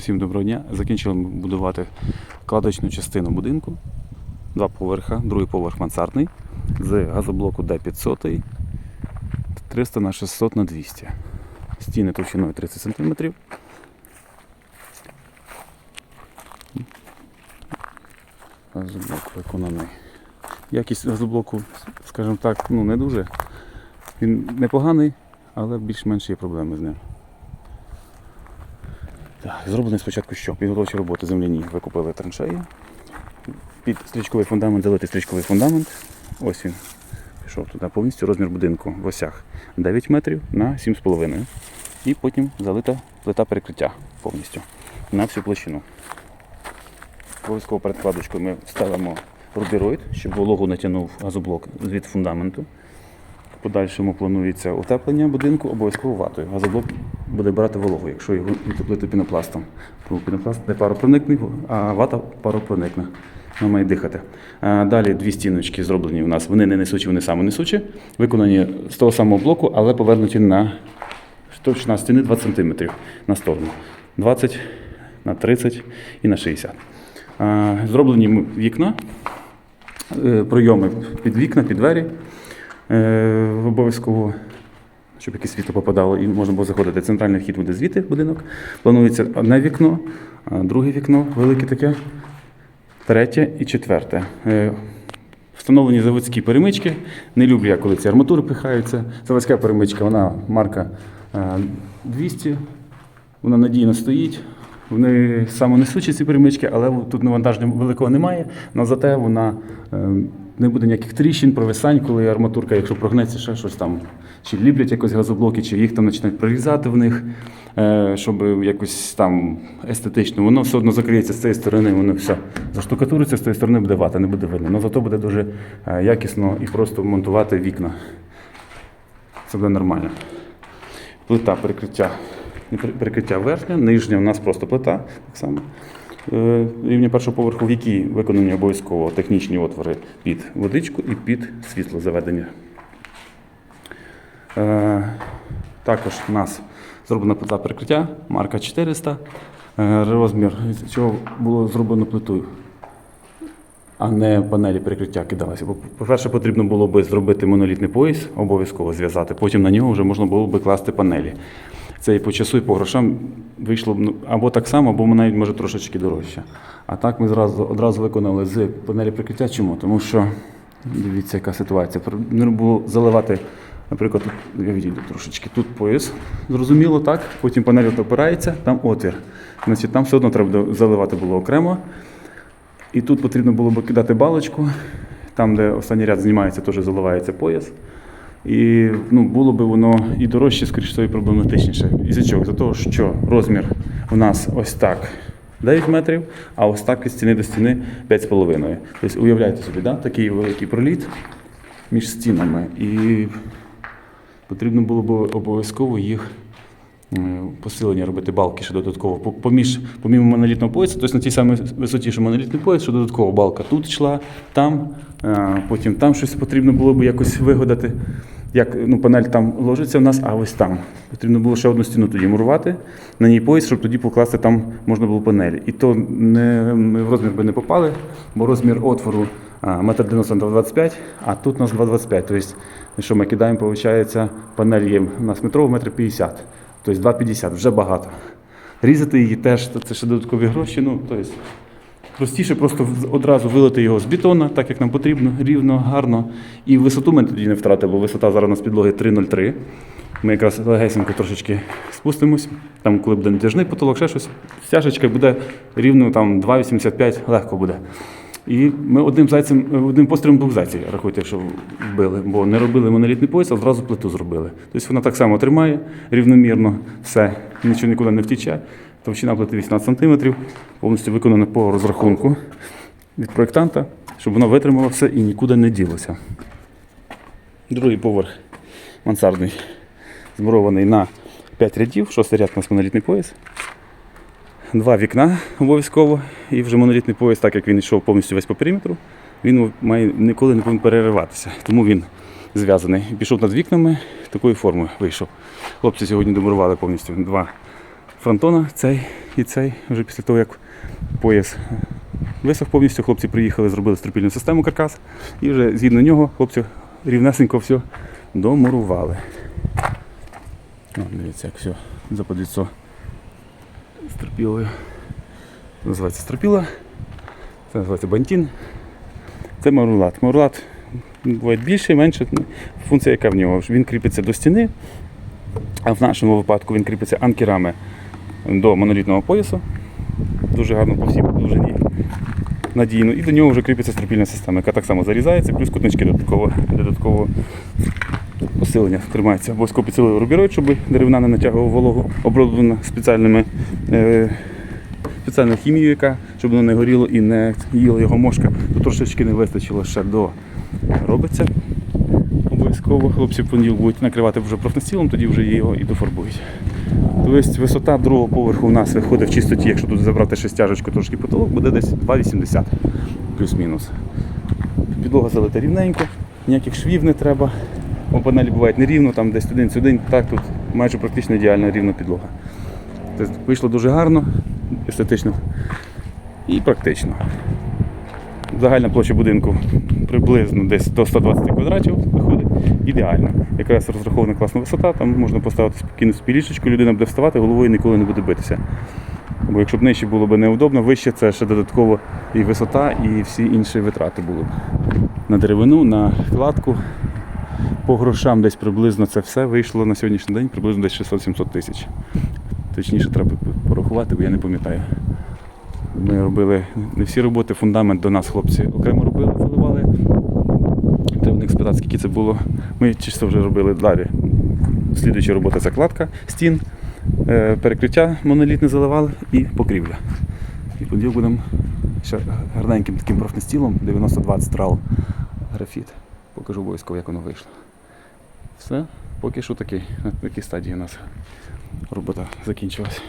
Всім доброго дня. Закінчили ми будувати кладочну частину будинку. Два поверха, другий поверх мансардний з газоблоку D500 300 на 600 на 200. Стіни товщиною 30 см. Газоблок виконаний. Якість газоблоку, скажімо так, ну не дуже. Він непоганий, але більш-менш є проблеми з ним. Так, зроблено спочатку що? Підготовчі роботи земляні викупили траншеї. Під стрічковий фундамент залити стрічковий фундамент. Ось він пішов туди повністю. Розмір будинку в осях 9 метрів на 7,5. І потім залита плита перекриття повністю на всю площину. Обов'язково перед кладочкою ми ставимо рубіроїд, щоб вологу натягнув газоблок від фундаменту. Подальшому планується утеплення будинку обов'язково ватою. Газоблок буде брати вологу, якщо його утеплити пінопластом. Тому пінопласт не паропроникний, а вата паропроникна. Вона має дихати. Далі дві стіночки зроблені у нас. Вони не несучі, вони самонесучі, виконані з того самого блоку, але повернуті на товщина стіни 20 см на сторону. 20 на 30 і на 60. А, Зроблені вікна, е, пройоми під вікна, під двері. Е, Обов'язково, щоб якесь світло попадало і можна було заходити. Центральний вхід буде звідти будинок. Планується одне вікно, друге вікно велике таке, третє і четверте. Е, Встановлені заводські перемички. Не люблю я, коли ці арматури пихаються. Заводська перемичка, вона марка е, 200. Вона надійно стоїть. Вони самонесучі ці перемички, але тут навантаження великого немає. Але зате вона е, не буде ніяких тріщин, провисань, коли арматурка, якщо прогнеться, ще щось там, чи ліплять якось газоблоки, чи їх там починають прорізати в них, е, щоб якось там естетично. Воно все одно закриється з цієї сторони, воно все заштукатуриться, з цієї сторони буде вата, не буде видно. Але зато буде дуже е, якісно і просто монтувати вікна. Це буде нормально. Плита перекриття. Перекриття верхня, нижня у нас просто плита, так само. Е, Рівня першого поверху, в якій виконані обов'язково технічні отвори під водичку і під світло заведення. Е, Також у нас зроблена плита перекриття, марка 400. Е, Розмір цього було зроблено плитою, а не панелі перекриття кидалися. По-перше, потрібно було би зробити монолітний пояс, обов'язково зв'язати. Потім на нього вже можна було би класти панелі. Це і по часу, і по грошам вийшло б ну, або так само, або навіть може трошечки дорожче. А так ми зразу одразу виконали з панелі прикриття. Чому? Тому що дивіться, яка ситуація. Не було заливати, наприклад, я відійду трошечки. Тут пояс, зрозуміло, так. Потім панель опирається, там отвір. Значить, там все одно треба заливати було окремо. І тут потрібно було б кидати балочку. Там, де останній ряд знімається, теж заливається пояс. І ну, було б воно і дорожче, скоріш і проблематичніше. І за чого? За того, що розмір у нас ось так 9 метрів, а ось так від стіни до стіни 5,5. Тобто уявляєте собі, да? такий великий проліт між стінами. І потрібно було б обов'язково їх посилення робити балки ще додатково. Поміж, помімо монолітного поясу, тобто на тій самій висоті, що монолітний пояс, що додатково балка тут йшла, там, е, потім там щось потрібно було б якось вигадати. Як ну, панель там ложиться в нас, а ось там. Потрібно було ще одну стіну тоді мурувати, на ній пояс, щоб тоді покласти там можна було панелі. І то не, ми в розмір би не попали, бо розмір отвору а, метр 90 на 25, а тут у нас 2,25. Тобто, що ми кидаємо, виходить, панель є у нас метрова, метр 50. Тобто 2,50, вже багато. Різати її теж, це ще додаткові гроші. Ну, тобто, простіше просто одразу вилити його з бетона, так як нам потрібно, рівно, гарно. І висоту ми тоді не втратили, бо висота зараз у нас підлоги 3,03. Ми якраз легесенько трошечки спустимось. Там, коли буде натяжний потолок, ще щось, стяжечка буде рівно там 2,85, легко буде. І ми одним зайцем, одним пострілом двох зайців, рахуйте, що вбили, бо не робили монолітний пояс, а зразу плиту зробили. Тобто вона так само тримає рівномірно, все, нічого нікуди не втіче. Товщина плити 18 см, повністю виконана по розрахунку від проєктанта, щоб воно витримало все і нікуди не ділося. Другий поверх мансардний, змурований на 5 рядів, шостий ряд у нас монолітний пояс. Два вікна обов'язково, і вже монолітний пояс, так як він йшов повністю весь по периметру, він має ніколи не повинен перериватися. Тому він зв'язаний. Пішов над вікнами, такою формою вийшов. Хлопці сьогодні домурували повністю два фронтона, цей і цей, вже після того, як пояс висох повністю, хлопці приїхали, зробили стропільну систему каркас, і вже згідно нього хлопці рівнесенько все домурували. О, дивіться, як все заподліцо стропілою. Називається стропіла. Це називається бантін. Це марулат. Марулат буває більше, менше. Функція, яка в нього. Він кріпиться до стіни, а в нашому випадку він кріпиться анкерами до монолітного поясу. Дуже гарно по всій довжині. Надійно. І до нього вже кріпиться стропільна система, яка так само зарізається, плюс кутнички додатково, додатково посилення тримається. Обов'язково підсилили рубіроїд, щоб деревина не натягувала вологу, оброблена спеціальними. Е, спеціальною хімією, яка, щоб воно не горіло і не їла його мошка. Тут трошечки не вистачило ще до робиться. Обов'язково хлопці в будуть накривати вже профнастілом, тоді вже його і дофарбують. Тобто висота другого поверху у нас виходить в чистоті, якщо тут забрати шестяжечку, трошки потолок, буде десь 2,80 плюс-мінус. Підлога залита рівненько, ніяких швів не треба. Бо панелі бувають нерівно, там десь один сюди, так тут майже практично ідеальна рівна підлога. Тобто вийшло дуже гарно, естетично і практично. Загальна площа будинку приблизно десь до 120 квадратів виходить. Ідеально. Якраз розрахована класна висота, там можна поставити спокійно спілішечку, людина буде вставати, головою ніколи не буде битися. Бо якщо б нижче було б неудобно, вище це ще додатково і висота, і всі інші витрати були б. На деревину, на кладку. По грошам десь приблизно це все вийшло на сьогоднішній день приблизно десь 600-700 тисяч. Точніше, треба порахувати, бо я не пам'ятаю. Ми робили не всі роботи, фундамент до нас хлопці окремо робили, заливали. Треба в них спитати, скільки це було. Ми чисто вже робили далі. Слідуюча робота це кладка стін, е, перекриття монолітне заливали і покрівля. І понеділок будемо ще гарненьким таким профнестілом 90-20 трал графіт. Покажу обов'язково, як воно вийшло. Все, поки що такий, на такій стадії у нас робота закінчилась.